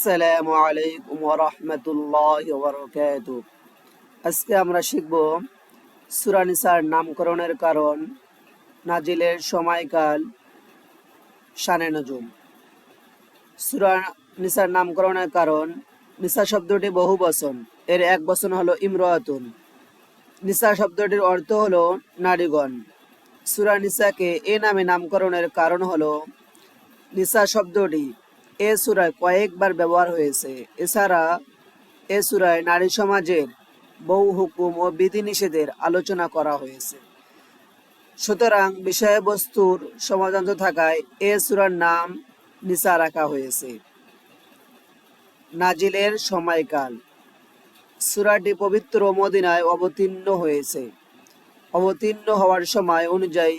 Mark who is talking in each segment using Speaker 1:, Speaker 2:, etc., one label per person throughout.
Speaker 1: আসসালামু আলাইকুম ওরহমতুল্লাহ বরকাত আজকে আমরা শিখব সূরা নিসার নামকরণের কারণ, নাজিলের সময়কাল, শানে নজুম। সূরা নিসার নামকরণের কারণ, নিসা শব্দটি বহু বচন, এর এক বচন হলো ইমরাতুন। নিসা শব্দটির অর্থ হলো নারীগণ। সূরা নিসাকে এ নামে নামকরণের কারণ হলো, নিসা শব্দটি এ সুরায় কয়েকবার ব্যবহার হয়েছে। এছাড়া এ সুরায় নারী সমাজের বহু হুকুম ও বিধিনিষেধের আলোচনা করা হয়েছে। সুতরাং বিষয়বস্তুর সমাধান্ত থাকায় এ সুরার নাম নিসা রাখা হয়েছে। নাজিলের সময়কাল। সুরাটি পবিত্র মদিনায় অবতীর্ণ হয়েছে। অবতীর্ণ হওয়ার সময় অনুযায়ী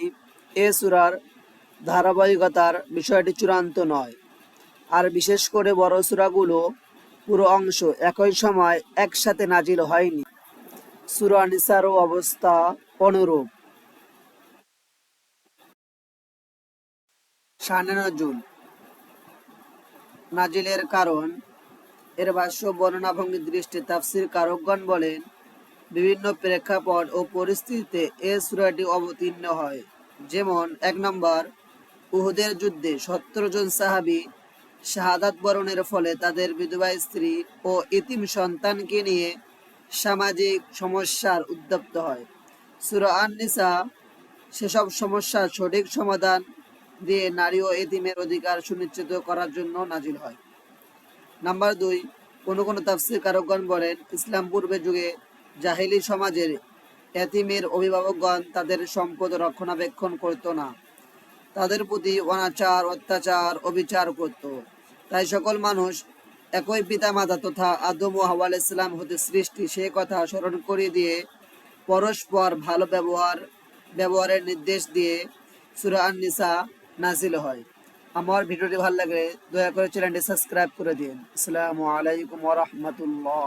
Speaker 1: এ সুরার ধারাবাহিকতার বিষয়টি চূড়ান্ত নয়। আর বিশেষ করে বড় সূরাগুলো পুরো অংশ একই সময় একসাথে নাজিল হয়নি। সূরা নিসারও অবস্থা অনুরূপ। নজুল নাজিলের কারণ, এর ভাষ্য বর্ণনা ভঙ্গির দৃষ্টি তাফসির কারকগণ বলেন, বিভিন্ন প্রেক্ষাপট ও পরিস্থিতিতে এ সূরাটি অবতীর্ণ হয়। যেমন, এক নম্বর, উহুদের যুদ্ধে সত্তর জন সাহাবী শাহাদাত বরণের ফলে তাদের বিধবা স্ত্রী ও ইতিম সন্তানকে নিয়ে সামাজিক সমস্যার উদ্যপ্ত হয়। সুরা আন সেসব সমস্যার সঠিক সমাধান দিয়ে নারী ও এতিমের অধিকার সুনিশ্চিত করার জন্য নাজিল হয়। নাম্বার দুই, কোনো কোনো তাফসির কারকগণ বলেন, ইসলাম পূর্বে যুগে জাহিলি সমাজের এতিমের অভিভাবকগণ তাদের সম্পদ রক্ষণাবেক্ষণ করত না। তাদের প্রতি অনাচার, অত্যাচার, অবিচার করত। তাই সকল মানুষ একই পিতা মাতা তথা আদম ও হাওয়া ইসলাম হতে সৃষ্টি সে কথা স্মরণ করিয়ে দিয়ে পরস্পর ভালো ব্যবহার, ব্যবহারের নির্দেশ দিয়ে সুরা নিসা নাজিল হয়। আমার ভিডিওটি ভালো লাগলে দয়া করে চ্যানেলটি সাবস্ক্রাইব করে দিন। আসসালামু আলাইকুম ওয়া রাহমাতুল্লাহ।